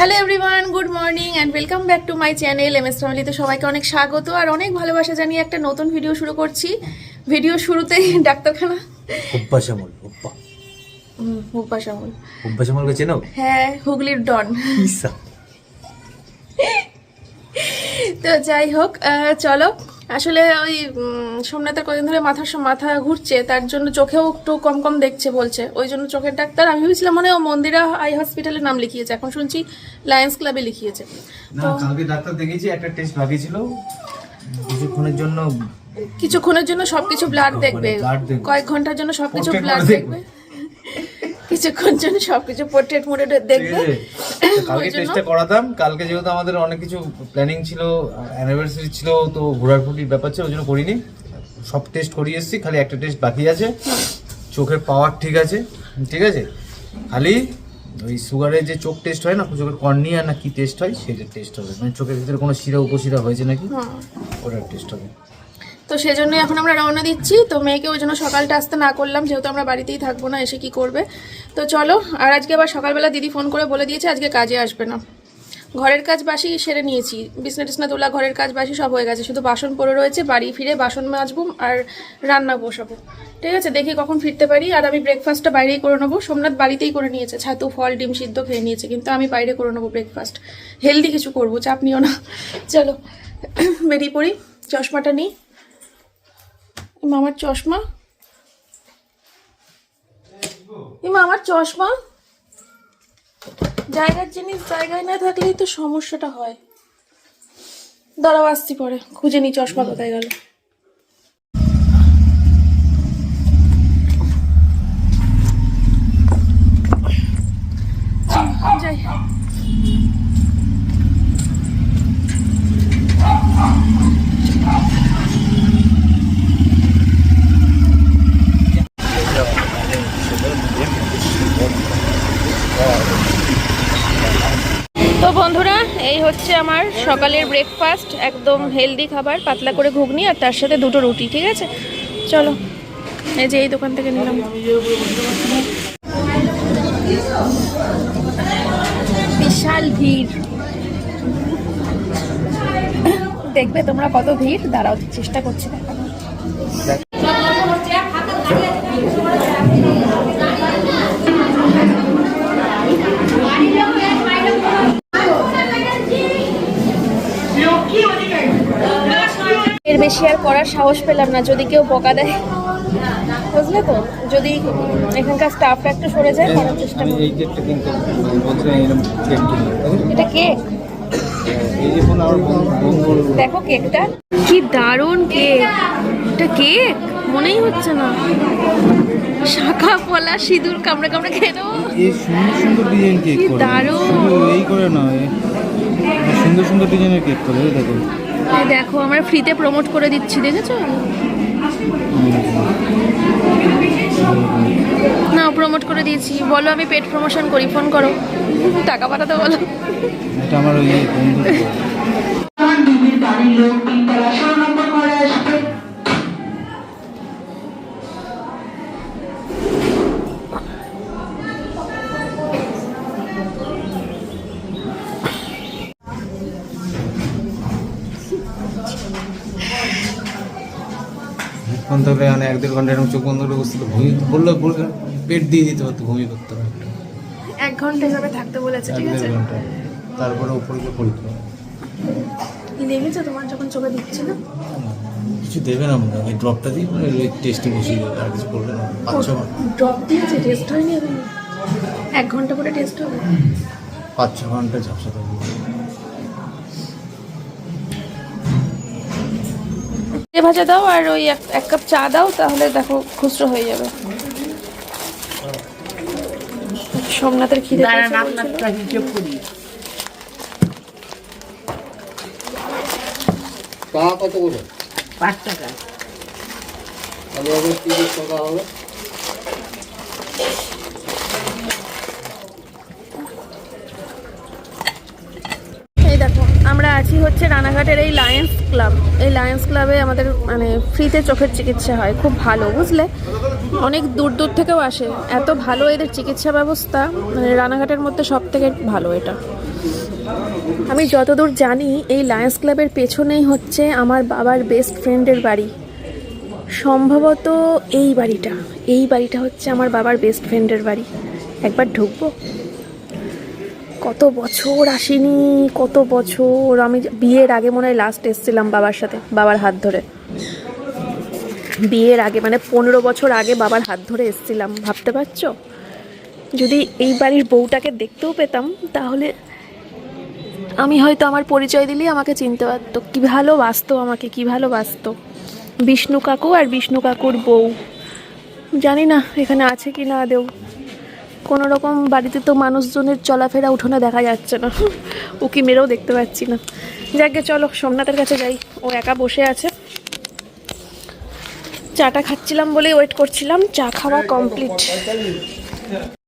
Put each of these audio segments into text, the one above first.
Hello everyone good morning and welcome back to my channel M S ফ্যামিলিতে সবাইকে অনেক স্বাগত আর অনেক ভালোবাসা জানিয়ে একটা নতুন ভিডিও শুরু করছি। ভিডিও শুরুতেই ডাক্তারখানা। অভ্যাসামল অভ্যা মুখবাস আমল চেনো? হ্যাঁ হুগলির ডন। তো যাই হোক চলো। আসলে ওই সোমনাথের কদিন ধরে মাথার মাথা ঘুরছে তার জন্য চোখেও একটু কম কম দেখছে বলছে। ওই জন্য চোখের ডাক্তার আমি ভেবেছিলাম মনে ও মন্দিরা আই হসপিটালে নাম লিখিয়েছে এখন শুনছি লায়ন্স ক্লাবে লিখিয়েছে। কালকে ডাক্তার দেখিয়েছি একটা টেস্ট কিছুক্ষণের জন্য কিছুক্ষণের জন্য সবকিছু ব্লাড দেখবে। কয়েক ঘণ্টার জন্য সবকিছু ব্লাড দেখবে। কিছুক্ষণ জন্য সবকিছু পোর্ট্রেট মোডে দেখবে? কালকে টেস্টটা করাতাম। কালকে যেহেতু আমাদের অনেক কিছু প্ল্যানিং ছিল অ্যানিভার্সারি ছিল তো ঘোরাঘুরির ব্যাপার ছিল ওই জন্য করিনি। সব টেস্ট করিয়ে এসেছি খালি একটা টেস্ট বাকি আছে। চোখের পাওয়ার ঠিক আছে ঠিক আছে? খালি ওই সুগারের যে চোখ টেস্ট হয় না চোখের কর্নিয়া না কি টেস্ট হয় সেটা টেস্ট হবে। মানে চোখের ভিতরে কোনো শিরা উপশিরা হয়েছে নাকি? হুম। ওটার টেস্ট হবে। তো সেজন্য এখন আমরা রওনা দিচ্ছি। তো মেয়েকে ওই জন্য সকালটা আসতে না করলাম, যেহেতু আমরা বাড়িতেই থাকব না, এসে কি করবে? তো চলো, আর আজকে আবার সকালবেলা দিদি ফোন করে বলে দিয়েছে, আজকে কাজে আসবে না। ঘরের কাজ বাসি সেরে নিয়েছি। বিছনা টিসনা তোলা, ঘরের কাজ বাসি সব হয়ে গেছে। শুধু বাসন পড়ে রয়েছে, বাড়ি ফিরে বাসন মাজবো আর রান্না বসাবো। ঠিক আছে, দেখি কখন ফিরতে পারি। আর আমি ব্রেকফাস্টটা বাইরেই করে নেব। সোমনাথ বাড়িতেই করে নিয়েছে। ছাতু, ফল, ডিম সিদ্ধ খেয়ে নিয়েছে। কিন্তু আমি বাইরে করে নেব ব্রেকফাস্ট হেলদি কিছু করব, চাপ নিও না। চলো, বেরিয়ে পড়ি। চশমাটা নিই। ইমা আমার চশমা? ইমা আমার চশমা? জায়গার জিনিস জায়গায় না থাকলেই তো সমস্যাটা হয়। দাঁড়াও, আসছি পরে। খুঁজে নি চশমা কোথায় গেল যাই তো বন্ধুরা এই হচ্ছে আমার সকালের ব্রেকফাস্ট একদম হেলদি খাবার, পাতলা করে ঘুগনি আর তার সাথে দুটো রুটি, ঠিক আছে? চলো, এই যে এই দোকান থেকে নিলাম। বিশাল ভিড়। দেখবে তোমরা কত ভিড়। দাঁড়াও, চেষ্টা করছি দেখানোর। বেশি আর করার সাহস পেলাম না যদি কেউ বকা দেয়। বুঝলে তো? যদি এখানকার স্টাফটা একটু সরে যায় করার চেষ্টা কিনতে এটা কেক দেখো কেকটা। কি দারুণ কেক এটা কেক মনেই হচ্ছে না। শাখা পলা সিঁদুর কামড়ে কামড়ে খেয়ে নেব। এই সুন্দর সুন্দর ডিজাইন কেক করে। দারুণ। এই করে এই সুন্দর সুন্দর ডিজাইনের কেক করে দেখো। দেখো আমরা ফ্রিতে প্রমোট করে দিচ্ছি দেখেছ? না প্রমোট করে দিয়েছি। বলো আমি পেট প্রমোশন করি ফোন করো। টাকা পাঠাতে বলো। এটা আমার ওই বন্ধু দিদির বাড়ির লোক তিনতলা তাহলে মানে এক দেড় ঘণ্টা এরকম চোখ বন্ধ করে বসতে ঘুমিয়ে বলল পেট দিয়ে দিতে পারতো ঘুমিয়ে করতে হবে। এক ঘণ্টা হিসাবে থাকতে বলেছে ঠিক আছে? তারপরে উপরে গিয়ে হবে। লেগেছে তোমার যখন চোখে দিচ্ছিল কিছু দেবে না মনে হয়। ড্রপটা দিয়ে মানে টেস্টে বসিয়ে দেবে আর কিছু করবে না। পাঁচ ছ ঘণ্টা। ড্রপ দিয়েছে টেস্ট হয়নি এক ঘণ্টা পরে টেস্ট হবে? পাঁচ ছ ঘণ্টা ঝাপসা থাকবে। ভাজা দাও আর ওই এক এক কাপ চা দাও তাহলে দেখো খুচরো হয়ে যাবে। সোমনাথের খিদে কত করে? পাঁচ টাকা। তাহলে তিরিশ টাকা হবে এই দেখো আমরা আছি হচ্ছে রানাঘাটের এই লায়ন্স ক্লাব এই লায়ন্স ক্লাবে আমাদের মানে ফ্রিতে চোখের চিকিৎসা হয়। খুব ভালো, বুঝলে? অনেক দূর দূর থেকেও আসে। এত ভালো এদের চিকিৎসা ব্যবস্থা মানে রানাঘাটের মধ্যে সব থেকে ভালো এটা। আমি যতদূর জানি, এই লায়ন্স ক্লাবের পেছনেই হচ্ছে আমার বাবার বেস্ট ফ্রেন্ডের বাড়ি। সম্ভবত এই বাড়িটা। এই বাড়িটা হচ্ছে আমার বাবার বেস্ট ফ্রেন্ডের বাড়ি। একবার ঢুকবো? কত বছর আসিনি, কত বছর? আমি বিয়ের আগে মনে হয় লাস্ট এসেছিলাম বাবার সাথে, বাবার হাত ধরে। বিয়ের আগে মানে পনেরো বছর আগে বাবার হাত ধরে এসেছিলাম, ভাবতে পারছ? যদি এই বাড়ির বউটাকে দেখতেও পেতাম, তাহলে আমি হয়তো আমার পরিচয় দিলেই আমাকে চিনতে পারতো। কী ভালোবাসতো আমাকে, কী ভালোবাসতো? বিষ্ণু কাকু আর বিষ্ণু কাকুর বউ। জানি না, এখানে আছে কি না আদেও কোনো রকম বাড়িতে তো মানুষজনের চলাফেরা উঠোনে দেখা যাচ্ছে না। উকি মেরেও দেখতে পাচ্ছি না। যাকে চলো, সোমনাথের কাছে যাই। ও একা বসে আছে। চাটা খাচ্ছিলাম বলেই ওয়েট করছিলাম। চা খাওয়া কমপ্লিট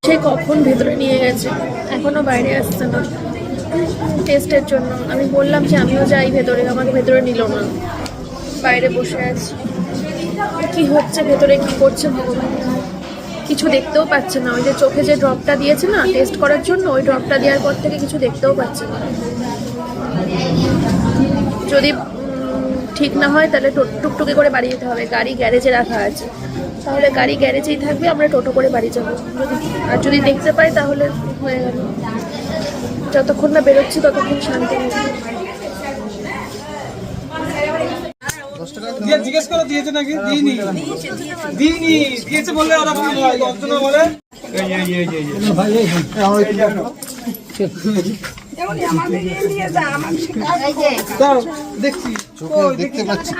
সে কখন ভেতরে নিয়ে গেছে? এখনও বাইরে আসছে না। টেস্টের জন্য। আমি বললাম যে আমিও যাই ভেতরে, আমাকে ভেতরে নিল না। বাইরে বসে আছি। কি হচ্ছে, ভেতরে কি করছে ভগবান। কিছু দেখতেও পাচ্ছে না। ওই যে চোখে যে ড্রপটা দিয়েছে না টেস্ট করার জন্য, ওই ড্রপটা দেওয়ার পর থেকে কিছু দেখতেও পাচ্ছে না। যদি ঠিক না হয়, তাহলে টুকটুকি করে বাড়ি যেতে হবে। গাড়ি গ্যারেজে রাখা আছে। তাহলে গাড়ি গ্যারেজেই থাকবে, আমরা টোটো করে বাড়ি যাব। আর যদি দেখতে পাই, তাহলে হয়ে গেল। যতক্ষণ না বেরোচ্ছি, ততক্ষণ শান্তি নেই দিয়ে জিজ্ঞেস করে দিয়েছে নাকি? দিইনি। দিইনি। দিয়েছে বলে। দেখতে পাচ্ছি।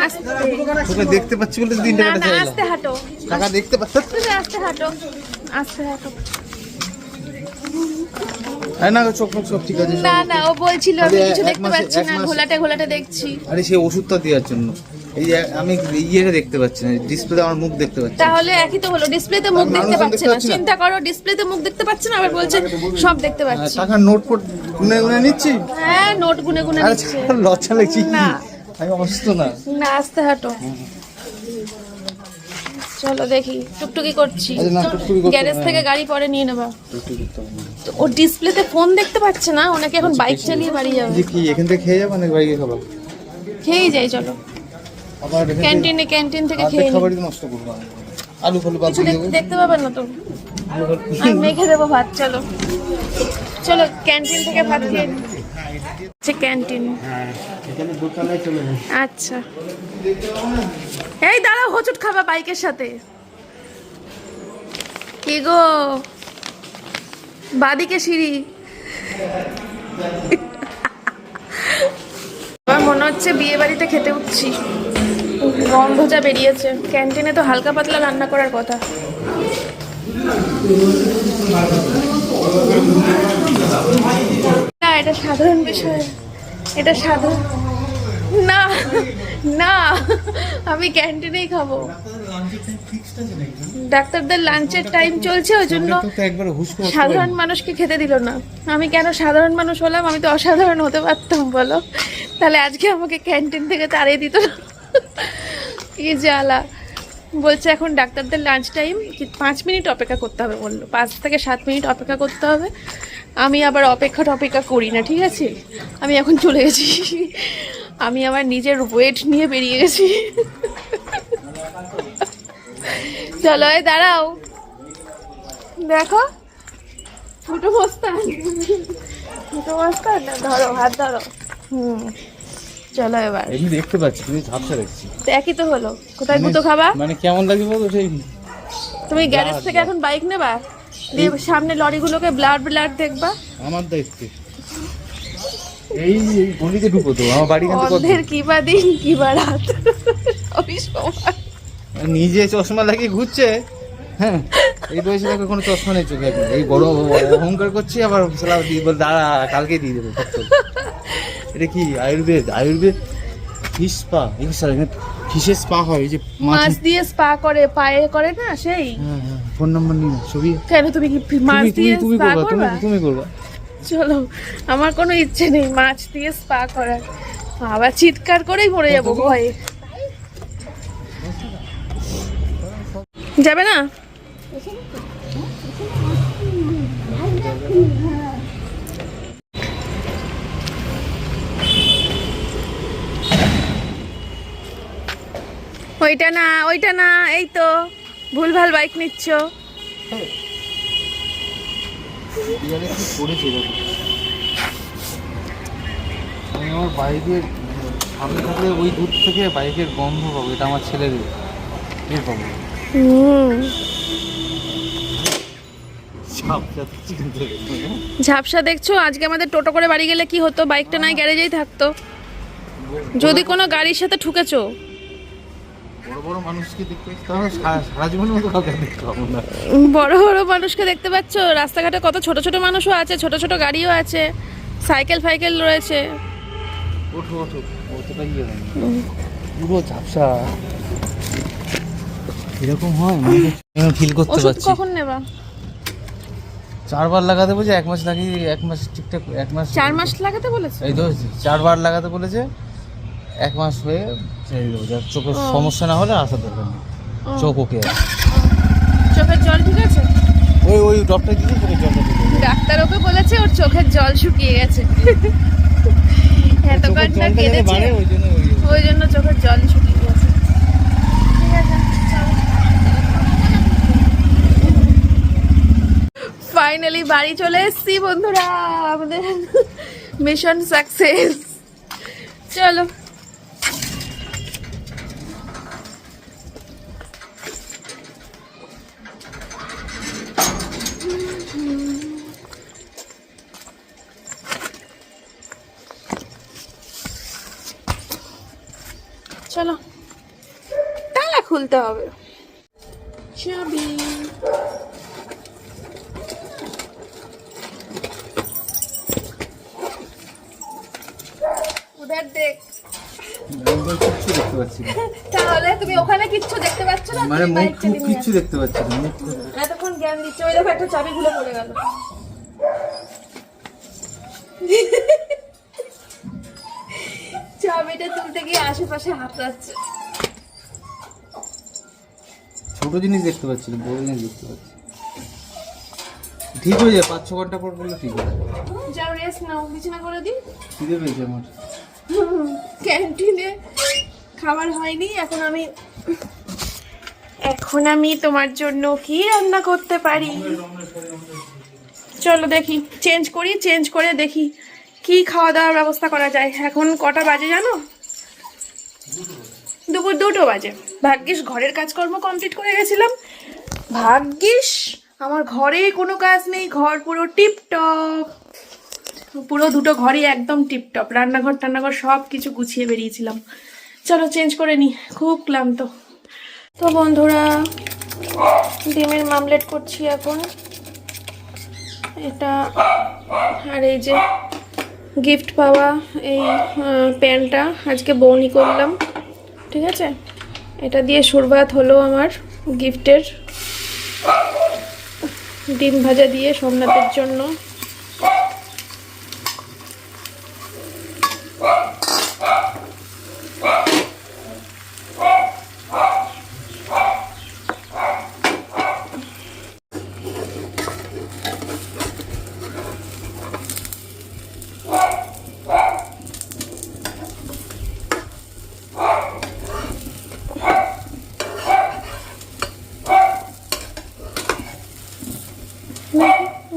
চোখে দেখতে পাচ্ছি বলে তিন টাকা দেখতে পাচ্ছি? আস্তে হাঁটো। আস্তে হাঁটো। হ্যাঁ না চোখ মুখ সব ঠিক আছে না না ও বলছিল আমি কিছু দেখতে পাচ্ছি না ঘোলাটে ঘোলাটে দেখছি। আরে সেই ওষুধটা দেওয়ার জন্য। এই যে আমি ইয়েটা দেখতে পাচ্ছি না ডিসপ্লে আমার মুখ দেখতে পাচ্ছি তাহলে একই তো হলো ডিসপ্লেতে মুখ দেখতে পাচ্ছে না। চিন্তা করো ডিসপ্লেতে মুখ দেখতে পাচ্ছে না আবার বলছে সব দেখতে হ্যাঁ, পাচ্ছি টাকার নোট ফোট গুনে গুনে নিচ্ছি? হ্যাঁ নোট গুনে গুনে নিচ্ছে। লজ্জা লাগছে। না। আমি অসুস্থ না। না আস্তে হাঁটো। চলো দেখি টুকটুকি করছি। না, গ্যারেজ থেকে গাড়ি পরে নিয়ে নেবা। ও ডিসপ্লেতে ফোন দেখতে পাচ্ছে না ওনাকে এখন বাইক চালিয়ে বাড়ি যাবে। কি এখান থেকে খেয়ে যাব নাকি বাড়ি গিয়ে খাব খেয়েই যাই চলো। ক্যান্টিনে ক্যান্টিন থেকে খেয়ে নিই। খাবারই নষ্ট করব আলু ফালু বাদ দেখতে পাবেন না তো? আমি মেখে দেবো ভাত চলো। চলো ক্যান্টিন থেকে ভাত খেয়ে নিই। আচ্ছা ক্যান্টিন। আচ্ছা। এই দাঁড়াও হোঁচট খাবা বাইকের সাথে। কি গো? বাদিকে সিঁড়ি। আমার মনে হচ্ছে বিয়ে বাড়িতে খেতে উঠছি। গন্ধটা বেরিয়েছে। ক্যান্টিনে তো হালকা পাতলা রান্না করার কথা। না এটা সাধারণ বিষয়। এটা সাধারণ না না আমি ক্যান্টিনেই খাব। ডাক্তারদের লাঞ্চের টাইম চলছে ওই জন্য সাধারণ মানুষকে খেতে দিল না। আমি কেন সাধারণ মানুষ হলাম? আমি তো অসাধারণ হতে পারতাম বলো। তাহলে আজকে আমাকে ক্যান্টিন থেকে তাড়িয়ে দিত। কি জ্বালা। বলছে এখন ডাক্তারদের লাঞ্চ টাইম পাঁচ মিনিট অপেক্ষা করতে হবে বলল। পাঁচ থেকে সাত মিনিট অপেক্ষা করতে হবে। আমি আবার অপেক্ষা টপেক্ষা করি না, ঠিক আছে? আমি এখন চলে গেছি। আমি আমার নিজের ওয়েট নিয়ে বেরিয়ে গেছি। চলো দাঁড়াও। দেখো ফুটো বস্তা ফুটো বস্তা ধরো, হাত ধরো। হুম। চলো এবার। এমনি দেখতে পাচ্ছি তুমি ঝাপসা দেখছি। তো একই তো হলো। কোথায় গুতো খাবা? মানে কেমন লাগবে বলতো সেই? তুমি গ্যারেজ থেকে এখন বাইক নেবা? দিয়ে সামনে লরিগুলোকে ব্লাড ব্লাড দেখবা? আমার দায়িত্বে এই গলিতে ঢুকো তো আমার বাড়ি কিন্তু কত? কি বা দিন কি বা রাত সমান নিজে চশমা লাগিয়ে ঘুরছে? হ্যাঁ এই বয়সে দেখো কোনো চশমা নেই চোখে এই বড় অহংকার করছি আবার বল দাঁড়া কালকে দিয়ে দেবো। এটা কি আয়ুর্বেদ? আয়ুর্বেদ? ফিশ পা এই স্যার ফিশের স্পা হয় এই যে মাছ দিয়ে স্পা করে পায়ে করে না সেই? হ্যাঁ হ্যাঁ ফোন নাম্বার নিয়ে ছবি। কেন তুমি কি মাছ দিয়ে তুমি করবা তুমি করবা? তুমি করবা। চলো আমার কোনো ইচ্ছে নেই মাছ দিয়ে স্পা করার। আবার চিৎকার করেই মরে যাব ভয়ে। যাবে না? ওইটা না ওইটা না এই তো। ভুলভাল বাইক নিচ্ছ। আমার বাইকের সামনে থাকলে ওই দূর থেকে বাইকের গন্ধ পাবো এটা আমার ছেলের এর পাবো ঝাপসা দেখছ? আজকে আমাদের টোটো করে বাড়ি গেলে কি হতো? বাইকটা নাই গ্যারেজেই থাকতো। যদি কোনো গাড়ির সাথে ঠুকেছো বড় বড় মানুষকে দেখতে পাচ্ছি? রাস্তাঘাটে কত ছোট ছোট মানুষও আছে ছোট ছোট গাড়িও আছে সাইকেল ফাইকেল রয়েছে। ইয়ে পুরো ঝাপসা। এরকম হয়? ফিল করতে পারছি। কখন নেবা? চারবার লাগাতে বলছে এক মাস লাগিয়ে এক মাস ঠিকঠাক এক মাস চার মাস লাগাতে বলেছে? এই তো চারবার লাগাতে বলেছে। এক মাস হয়ে ছেড়ে দেবো যার চোখের সমস্যা না হলে আসার দরকার নেই। চোখ ওকে চোখের জল ঠিক আছে? ওই ওই ডক্টর দিদি চোখের দিতে ডাক্তার ওকে বলেছে ওর চোখের জল শুকিয়ে গেছে। এতক্ষণ না কেঁদেছে। ওই জন্য ওই ওই জন্য চোখের জল শুকিয়ে গেছে। ফাইনালি বাড়ি চলে এসছি বন্ধুরা আমাদের মিশন সাকসেস চলো। চলো তালা খুলতে হবে। চাবি। উধার দেখ। তাহলে তুমি ওখানে কিচ্ছু দেখতে পাচ্ছ না? মানে মুখ কিচ্ছু দেখতে পাচ্ছি না মুখ এতক্ষণ জ্ঞান দিচ্ছে ওই দেখো একটা চাবি খুলে পড়ে গেল। তুলতে গিয়ে আশেপাশে ছোট জিনিস দেখতে পাচ্ছি না বড় জিনিস দেখতে পাচ্ছি। ঠিক হয়ে যায় পাঁচ ছ ঘণ্টা পর বললে ঠিক হয়ে যাবে যাও রেস্ট নাও বিছানা করে দিই। খিদে পেয়েছে আমার। ক্যান্টিনে খাবার হয়নি এখন আমি এখন আমি তোমার জন্য কি রান্না করতে পারি? চলো দেখি চেঞ্জ করি চেঞ্জ করে দেখি। কি খাওয়া দাওয়ার ব্যবস্থা করা যায়? এখন কটা বাজে জানো? দুপুর দুটো বাজে। ভাগ্যিস ঘরের কাজকর্ম কমপ্লিট করে গেছিলাম। ভাগ্যিস আমার ঘরে কোনো কাজ নেই, ঘর পুরো টিপটপ। পুরো দুটো ঘরই একদম টিপটপ। রান্নাঘর, টান্নাঘর সব কিছু গুছিয়ে বেরিয়েছিলাম। চলো চেঞ্জ করে নি। খুব ক্লান্ত। তো বন্ধুরা, ডিমের মামলেট করছি এখন। এটা, আর এই যে গিফট পাওয়া এই প্যান্টটা আজকে বৌনি করলাম, ঠিক আছে? এটা দিয়ে শুরুয়াত হলো আমার গিফটের ডিম ভাজা দিয়ে সোমনাথের জন্য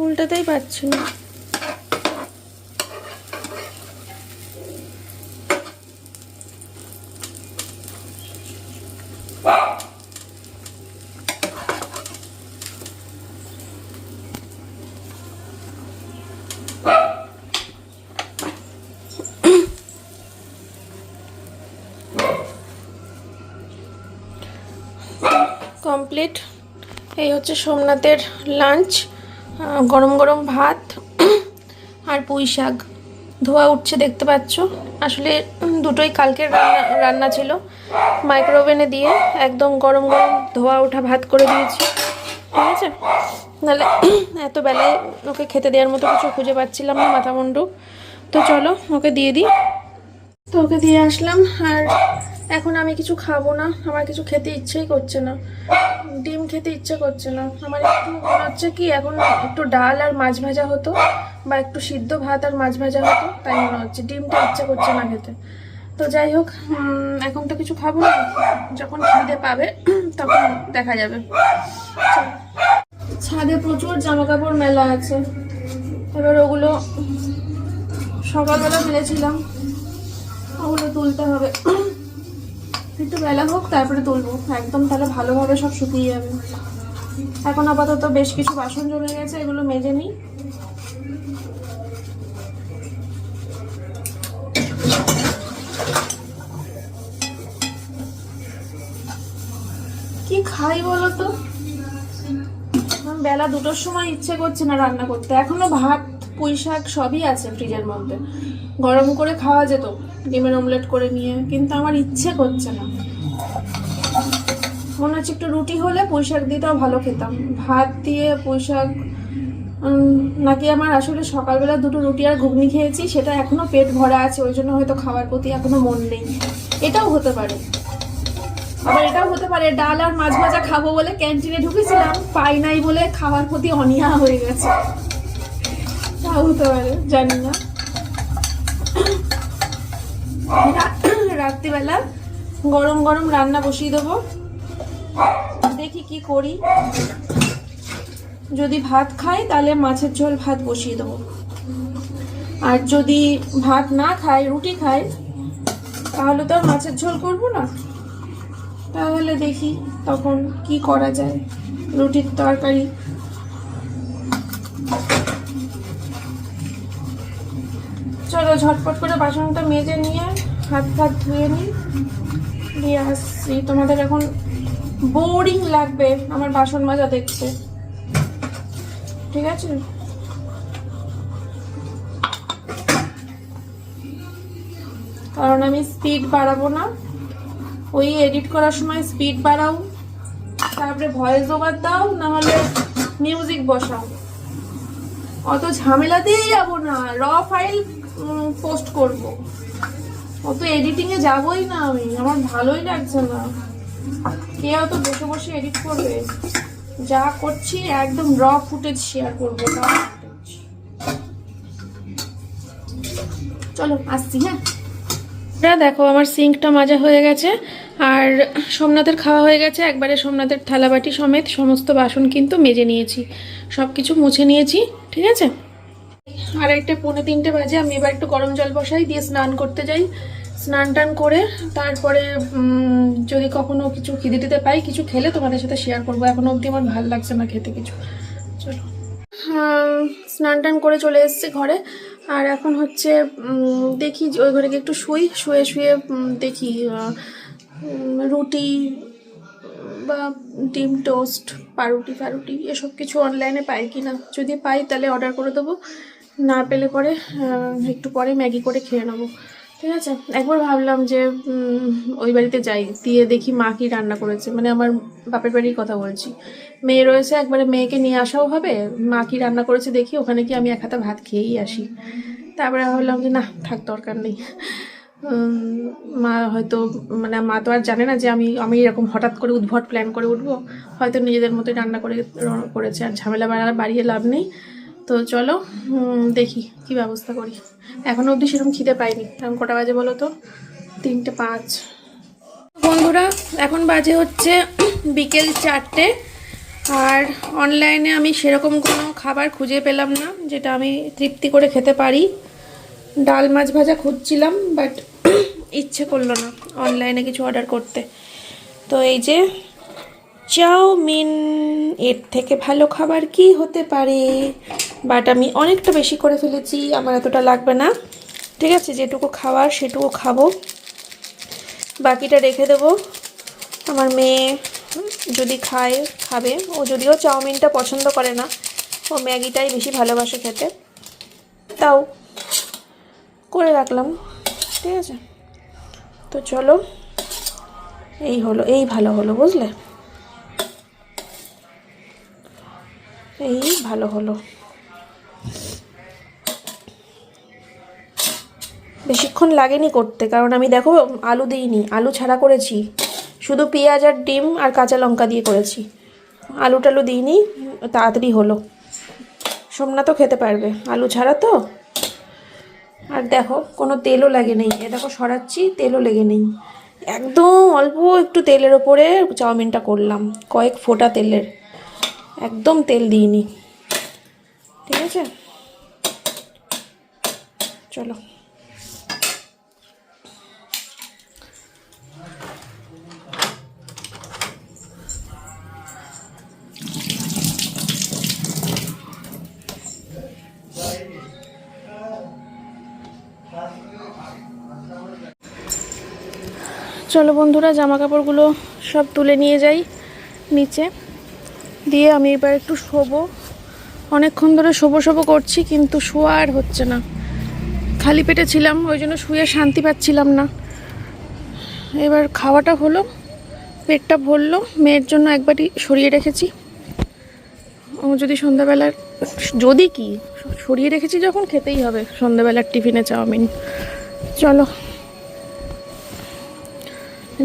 উল্টাতেই পারছি না কমপ্লিট এই হচ্ছে সোমনাথের লাঞ্চ গরম গরম ভাত আর পুঁই শাক। ধোয়া উঠছে, দেখতে পাচ্ছ? আসলে দুটোই কালকের রান্না রান্না ছিল। মাইক্রোওভেনে দিয়ে একদম গরম গরম ধোয়া ওঠা ভাত করে দিয়েছি। ঠিক আছে? নাহলে এত বেলায় ওকে খেতে দেওয়ার মতো কিছু খুঁজে পাচ্ছিলাম না মাথা মুন্ডু তো চলো, ওকে দিয়ে দিই। তো ওকে দিয়ে আসলাম, আর এখন আমি কিছু খাব না, আমার কিছু খেতে ইচ্ছেই করছে না। ডিম খেতে ইচ্ছে করছে না। আমার একটু মনে হচ্ছে কি, এখন একটু ডাল আর মাছ ভাজা হতো, বা একটু সিদ্ধ ভাত আর মাছ ভাজা হতো, তাই মনে হচ্ছে ডিমটা ইচ্ছে করছে না খেতে। তো যাই হোক এখন তো কিছু খাব না, যখন খিদে পাবে, তখন দেখা যাবে। ছাদে প্রচুর জামা কাপড় মেলা আছে। এবার ওগুলো সকালবেলা ফেলেছিলাম, ওগুলো তুলতে হবে। একটু বেলা হোক, তারপরে তুলবো। একদম তাহলে ভালোভাবে সব শুকিয়ে যাবে। এখন আপাতত বেশ কিছু বাসন জমে গেছে, এগুলো মেজে নিই। কি খাই বলো তো? বেলা দুটোর সময় ইচ্ছে করছে না রান্না করতে। এখনও ভাত পুঁই শাক সবই আছে ফ্রিজের মধ্যে। গরম করে খাওয়া যেত। ডিমের অমলেট করে নিয়ে, কিন্তু আমার ইচ্ছে করছে না। মনে হচ্ছে একটু রুটি হলে পুঁই শাক দিয়েটাও ভালো খেতাম। ভাত দিয়ে পুঁই শাক নাকি আমার আসলে সকালবেলা দুটো রুটি আর ঘুগনি খেয়েছি, সেটা এখনও পেট ভরা আছে, ওই জন্য হয়তো খাওয়ার প্রতি এখনও মন নেই। এটাও হতে পারে। আবার এটাও হতে পারে, ডাল আর মাছ ভাজা খাব বলে ক্যান্টিনে ঢুকেছিলাম, পাই নাই বলে খাওয়ার প্রতি অনীহা হয়ে গেছে। তাও হতে পারে, জানি না। রাত্রিবেলা গরম গরম রান্না বসিয়ে দেবো। দেখি কি করি। যদি ভাত খাই, তাহলে মাছের ঝোল ভাত বসিয়ে দেবো। আর যদি ভাত না খাই, রুটি খাই, তাহলে তো আর মাছের ঝোল করব না। তাহলে দেখি তখন কি করা যায়। রুটির তরকারি চলো ঝটপট করে বাসনটা মেজে নিয়ে হাত ফাত ধুয়ে নিই। দিয়ে আসছি। তোমাদের এখন বোরিং লাগবে আমার বাসন মাজা দেখতে। ঠিক আছে? কারণ আমি স্পিড বাড়াবো না। ওই এডিট করার সময় স্পিড বাড়াও। তারপরে ভয়েস ওভার দাও না হলে মিউজিক বসাও। অত ঝামেলাতেই যাব না। র ফাইল পোস্ট করব। অত এডিটিং এ যাবই না আমি, আমার ভালোই লাগছে না। কে অত বসে বসে এডিট করবে? যা করছি, একদম র ফুটেজ শেয়ার করব। চলো, আসছি হ্যাঁ? এটা দেখো, আমার সিঙ্কটা মাজা হয়ে গেছে। আর সোমনাথের খাওয়া হয়ে গেছে, একবারে সোমনাথের থালাবাটি সমেত সমস্ত বাসন কিন্তু মেজে নিয়েছি। সব কিছু মুছে নিয়েছি, ঠিক আছে? একটা পৌনে তিনটে বাজে, আমি এবার একটু গরম জল বসাই, দিয়ে স্নান করতে যাই। স্নান টান করে তারপরে যদি কখনো কিছু খিদে টিদে পাই, কিছু খেলে তোমাদের সাথে শেয়ার করব। এখনও অবধি আমার ভালো লাগছে না খেতে কিছু। চলো। স্নান টান করে চলে এসেছি ঘরে। আর এখন হচ্ছে দেখি ওই ঘরে একটু শুই। শুয়ে শুয়ে দেখি রুটি বা ডিম টোস্ট, পাউরুটি ফারুটি এসব কিছু অনলাইনে পাই কি না যদি পাই তাহলে অর্ডার করে দেবো। না পেলে পরে একটু পরে ম্যাগি করে খেয়ে নেব। ঠিক আছে? একবার ভাবলাম যে ওই বাড়িতে যাই, দিয়ে দেখি মা কি রান্না করেছে। মানে আমার বাপের বাড়ির কথা বলছি। মেয়ে রয়েছে, একবারে মেয়েকে নিয়ে আসাও হবে। মা কি রান্না করেছে দেখি, ওখানে কি আমি এক হাতে ভাত খেয়েই আসি। তারপরে ভাবলাম যে না, থাক, দরকার নেই। মা হয়তো মানে মা তো আর জানে না যে আমি আমি এরকম হঠাৎ করে উদ্ভট প্ল্যান করে উঠবো। হয়তো নিজেদের মতোই রান্না করে করেছে। আর ঝামেলা বাড়া বাড়িয়ে লাভ নেই। তো চলো দেখি কি ব্যবস্থা করি। এখনও অবধি সেরকম খিদে পাইনি। এখন কটা বাজে বলো তো? তিনটে পাঁচ। বন্ধুরা, এখন বাজে হচ্ছে বিকেল চারটে। আর অনলাইনে আমি সেরকম কোনো খাবার খুঁজে পেলাম না, যেটা আমি তৃপ্তি করে খেতে পারি। ডাল মাছ ভাজা খুঁজছিলাম বাট ইচ্ছে করল না অনলাইনে কিছু অর্ডার করতে। তো এই যে চাউমিন, এর থেকে ভালো খাবার কি হতে পারে? বাট আমি অনেকটা বেশি করে ফেলেছি, আমার এতটা লাগবে না। ঠিক আছে, যেটুকু খাওয়ার সেটুকু খাব। বাকিটা রেখে দেবো। আমার মেয়ে যদি খায়, খাবে। ও যদিও চাউমিনটা পছন্দ করে না, ও ম্যাগিটাই বেশি ভালোবাসে খেতে। তাও করে রাখলাম। ঠিক আছে? তো চলো, এই হলো, এই ভালো হলো, বুঝলে? এই ভালো হলো। বেশিক্ষণ লাগেনি করতে, কারণ আমি দেখো আলু দিইনি, আলু ছাড়া করেছি। শুধু পেঁয়াজ আর ডিম আর কাঁচা লঙ্কা দিয়ে করেছি। আলু টালু দিইনি, তাড়াতাড়ি হলো। সোমনাথও খেতে পারবে, আলু ছাড়া তো। আর দেখো, কোনো তেলও লাগে নেই। এ দেখো সরাচ্ছি, তেলও লেগে নেই। একদম অল্প একটু তেলের ওপরে চাউমিনটা করলাম, কয়েক ফোঁটা তেলের। একদম তেল দিইনি। ঠিক আছে? চলো। চলো বন্ধুরা জামা কাপড়গুলো সব তুলে নিয়ে যাই নিচে। দিয়ে আমি এবার একটু শোবো। অনেকক্ষণ ধরে শোবো শোবো করছি, কিন্তু শোয়া আর হচ্ছে না। খালি পেটে ছিলাম, ওই জন্য শুয়ে শান্তি পাচ্ছিলাম না। এবার খাওয়াটা হলো, পেটটা ভরলো, মেয়ের জন্য একবারই সরিয়ে রেখেছি। ও যদি সন্ধ্যাবেলার, যদি কি, সরিয়ে রেখেছি যখন, খেতেই হবে সন্ধ্যাবেলার টিফিনে চাউমিন। চলো।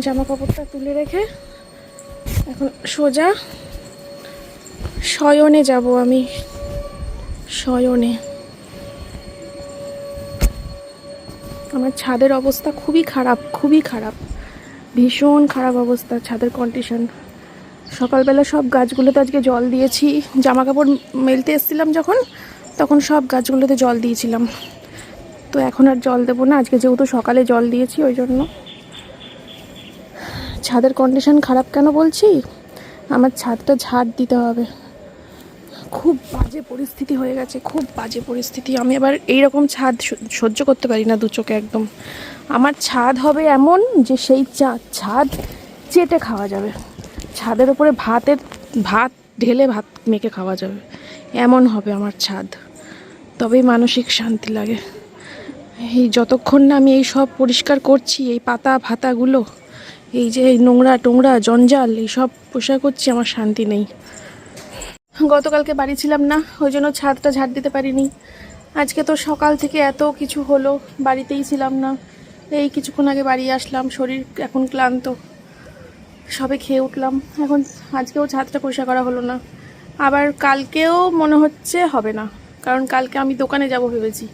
জামা কাপড়টা তুলে রেখে, এখন সোজা শয়নে যাব আমি। শয়নে। আমার ছাদের অবস্থা খুবই খারাপ খুবই খারাপ। ভীষণ খারাপ অবস্থা ছাদের কন্ডিশন সকালবেলা সব গাছগুলোতে আজকে জল দিয়েছি। জামা কাপড় মেলতে এসেছিলাম যখন, তখন সব গাছগুলোতে জল দিয়েছিলাম। তো এখন আর জল দেবো না, আজকে যেহেতু সকালে জল দিয়েছি, ওই জন্য। ছাদের কন্ডিশন খারাপ কেন বলছি? আমার ছাদটা ঝাড় দিতে হবে। খুব বাজে পরিস্থিতি হয়ে গেছে, খুব বাজে পরিস্থিতি। আমি আবার এইরকম ছাদ সহ্য করতে পারি না দু চোখে একদম। আমার ছাদ হবে এমন যে সেই চা, ছাদ চেটে খাওয়া যাবে। ছাদের উপরে ভাতের, ভাত ঢেলে ভাত মেখে খাওয়া যাবে। এমন হবে আমার ছাদ। তবেই মানসিক শান্তি লাগে। এই যতক্ষণ না আমি এই সব পরিষ্কার করছি, এই পাতা ভাতাগুলো এই যে নোংরা টোংরা, জঞ্জাল, এই সব পরিষ্কার করছি, আমার শান্তি নেই। গতকালকে বাড়ি ছিলাম না, ওই জন্য ছাদটা ঝাড় দিতে পারিনি। আজকে তো সকাল থেকে এত কিছু হলো, বাড়িতেই ছিলাম না। এই কিছুক্ষণ আগে বাড়ি আসলাম, শরীর এখন ক্লান্ত। সবে খেয়ে উঠলাম, এখন আজকেও ছাদটা পরিষ্কার করা হলো না। আবার কালকেও মনে হচ্ছে হবে না, কারণ কালকে আমি দোকানে যাব ভেবেছি।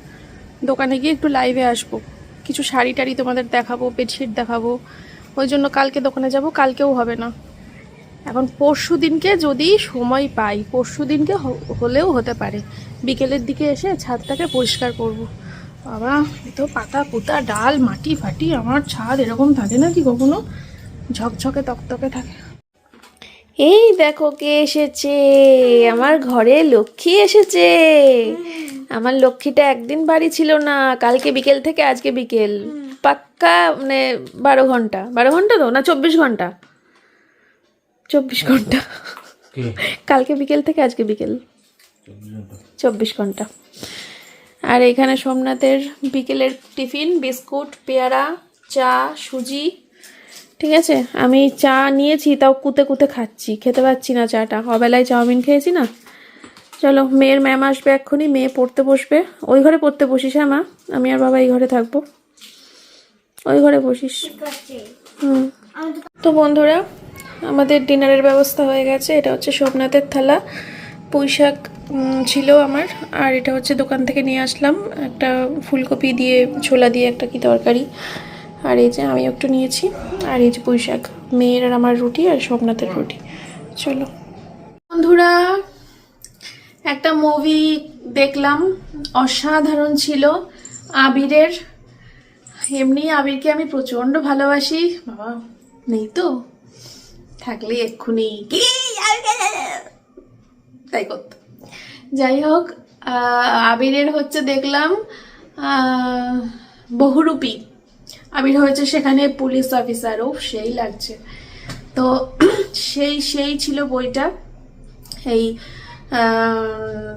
দোকানে গিয়ে একটু লাইভে আসব। কিছু শাড়ি টাড়ি তোমাদের দেখাবো বেডশিট দেখাবো। ওই জন্য কালকে দোকানে যাব, কালকেও হবে না। এখন পরশু দিনকে যদি সময় পাই পরশু দিনকে হলেও হতে পারে। বিকেলের দিকে এসে ছাদটাকে পরিষ্কার করব। বাবা তো পাতা পুতা ডাল মাটি ফাটি আমার ছাদ এরকম থাকে না কি কখনো? ঝকঝকে তকতকে থাকে। এই দেখো কে এসেছে আমার ঘরে লক্ষ্মী এসেছে। আমার লক্ষ্মীটা একদিন বাড়ি ছিল না কালকে বিকেল থেকে আজকে বিকেল। পাক্কা মানে বারো ঘণ্টা। বারো ঘণ্টা তো না চব্বিশ ঘণ্টা? চব্বিশ ঘণ্টা। কালকে বিকেল থেকে আজকে বিকেল। চব্বিশ ঘণ্টা। আর এখানে সোমনাথের বিকেলের টিফিন বিস্কুট পেয়ারা চা সুজি। ঠিক আছে? আমি চা নিয়েছি তাও কুতে কুতে খাচ্ছি। খেতে পাচ্ছি না চাটা। অবেলায় চাউমিন খেয়েছি না? চলো মেয়ের ম্যাম আসবে এক্ষুনি মেয়ে পড়তে বসবে। ওই ঘরে পড়তে বসিস হ্যাঁ মা? আমি আর বাবা এই ঘরে থাকব। ওই ঘরে বসিস। হুম। তো বন্ধুরা আমাদের ডিনারের ব্যবস্থা হয়ে গেছে। এটা হচ্ছে সোমনাথের থালা। পুঁই শাক উম, ছিল আমার। আর এটা হচ্ছে দোকান থেকে নিয়ে আসলাম। একটা ফুলকপি দিয়ে ছোলা দিয়ে একটা কি তরকারি। আর এই যে আমি একটু নিয়েছি। আর এই যে পুঁই শাক মেয়ের আর আমার রুটি আর সোমনাথের রুটি। চলো। বন্ধুরা একটা মুভি দেখলাম। অসাধারণ ছিল আবিরের। এমনি আবিরকে আমি প্রচণ্ড ভালোবাসি। বাবা। নেই তো? থাকলে এক্ষুনি কি? তাই করতো। যাই হোক আবিরের হচ্ছে দেখলাম বহুরূপী। আবির হয়েছে সেখানে পুলিশ অফিসার ও সেই লাগছে। তো সেই সেই ছিল বইটা। এই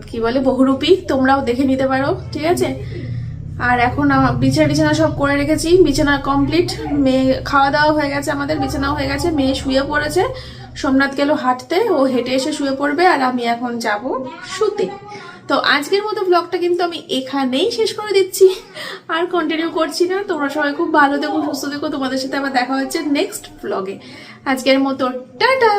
কি বলে, বহুরূপী, তোমরাও দেখে নিতে পারো, ঠিক আছে? আর এখন বিছানা টিছানা সব করে রেখেছি। বিছানা কমপ্লিট মেয়ে খাওয়া দাওয়া হয়ে গেছে আমাদের, বিছানাও হয়ে গেছে। মেয়ে শুয়ে পড়েছে। সোমনাথ গেল হাঁটতে, ও হেঁটে এসে শুয়ে পড়বে আর আমি এখন যাব শুতে। তো আজকের মতো ব্লগটা কিন্তু আমি এখানেই শেষ করে দিচ্ছি। আর কন্টিনিউ করছি না। তোমরা সবাই খুব ভালো দেখো সুস্থ দেখো তোমাদের সাথে আবার দেখা হচ্ছে নেক্সট ব্লগে আজকের মতো, টাটা!